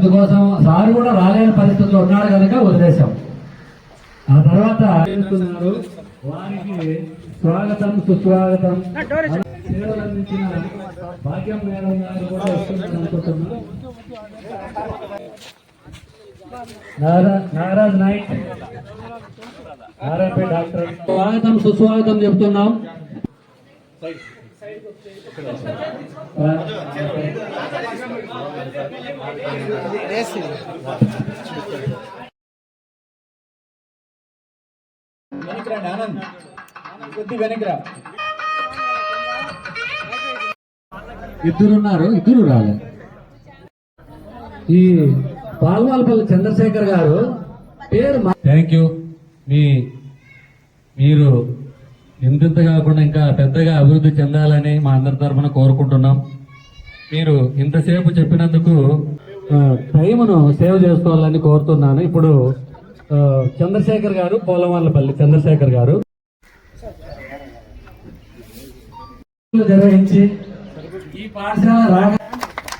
అందుకోసం సార్ కూడా రాలేని పరిస్థితుల్లో ఉన్నాడు కనుక వదిలేశాం. ఆ తర్వాత వారికి స్వాగతం సుస్వాగతం. సేవలు అందించిన భాగ్యం మేడం గారు కూడా వస్తున్నారు అనుకుంటున్నాను. నారా- నాగరాజ్ నాయక్. డాక్టర్. స్వాగతం సుస్వాగతం చెప్తున్నాం. వెనకరండి ఆనంద్ కొద్ది వెనకరా ఇద్దరున్నారు ఇద్దరు రాలే. ఈ పాల్వాల్పల్లి చంద్రశేఖర్ గారు పేరు థ్యాంక్ యూ మీ మీరు ఇంతింత కాకుండా ఇంకా పెద్దగా అభివృద్ధి చెందాలని మా అందరి తరఫున కోరుకుంటున్నాం. మీరు ఇంతసేపు చెప్పినందుకు టైమును సేవ్ చేసుకోవాలని కోరుతున్నాను. ఇప్పుడు చంద్రశేఖర్ గారు పోలవాళ్ళపల్లి చంద్రశేఖర్ గారు. నిర్వహించి ఈ పాఠశాల రాగా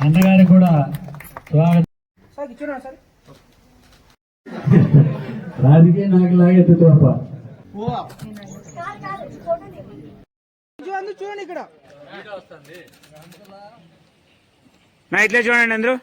అన్నగారికి కూడా స్వాగతం. రాజకీయ నాయకులాగా ఎత్తుకోప చూడండి చూడండి ఇక్కడ. నా ఇట్లే చూడండి అందరూ.